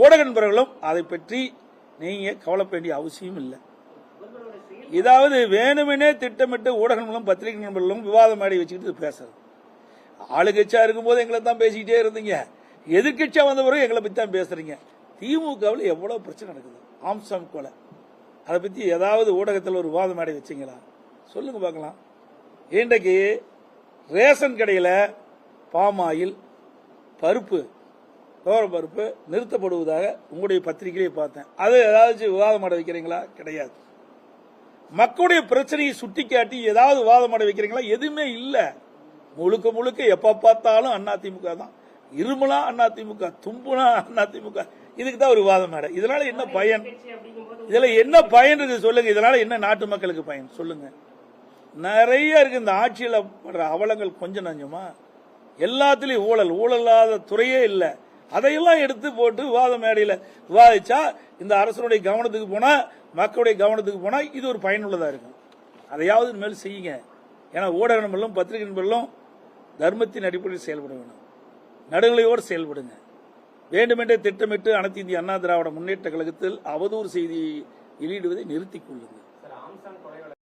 ஊடக நண்பர்களும் அதை பற்றி நீங்க கவலைப்பட வேண்டிய அவசியம் இல்லை. இதாவது வேணுமெனே திட்டமிட்டு ஊடக நண்பர்களும் பத்திரிகை நண்பர்களும் விவாத மேடை வச்சுக்கிட்டு பேசுறது. ஆளுங்கட்சியா இருக்கும்போது எங்களை தான் பேசிக்கிட்டே இருந்தீங்க. எதிர்கட்சியா வந்த பிறகு எங்களை பத்தி தான் பேசுறீங்க. திமுகவில் எவ்வளவு பிரச்சனை நடக்குது? ஆம்சாம் கொலை. அதை பத்தி ஏதாவது ஊடகத்தில் ஒரு விவாத மேடை வச்சீங்களா? சொல்லுங்க பார்க்கலாம். இன்றைக்கு ரேஷன் கடையில் பாம் ஆயில் பருப்பு தோர பருப்பு நிறுத்தப்படுவதாக உங்களுடைய பத்திரிகையிலே பார்த்தேன். அது ஏதாச்சும் விவாதம் மேடை வைக்கிறீங்களா? கிடையாது. மக்களுடைய பிரச்சனையை சுட்டிக்காட்டி ஏதாவது விவாதம் மேடை வைக்கிறீங்களா? எதுவுமே இல்லை. முழுக்க முழுக்க எப்ப பார்த்தாலும் அதிமுக தான். இருமலா அதிமுக தும்புனா அதிமுக இதுக்கு தான் ஒரு விவாதம் மேடை. இதனால என்ன பயன்? இதுல என்ன பயன் இருக்கு சொல்லுங்க. இதனால என்ன நாட்டு மக்களுக்கு பயன்? சொல்லுங்க. நிறைய இருக்கு. இந்த ஆட்சியில படுற அவலங்கள் கொஞ்சம் நஞ்சமா? எல்லாத்துலயும் ஊழல். ஊழல் இல்லாத துறையே இல்லை. அதையெல்லாம் எடுத்து போட்டு விவாத மேடையில் விவாதிச்சா இந்த அரசனுடைய கவனத்துக்கு போனால் மக்களுடைய கவனத்துக்கு போனால் இது ஒரு பயனுள்ளதாக இருக்கும். அதையாவது இனிமேல் செய்யுங்க. ஏன்னா ஊடக நண்பர்களும் பத்திரிகை நண்பர்களும் தர்மத்தின் அடிப்படையில் செயல்பட வேணும் நடுநிலையோடு செயல்படுங்க. வேண்டுமென்றே திட்டமிட்டு அனைத்து இந்திய அண்ணா திராவிட முன்னேற்ற கழகத்தில் அவதூறு செய்தி வெளியிடுவதை நிறுத்திக் கொள்ளுங்கள்.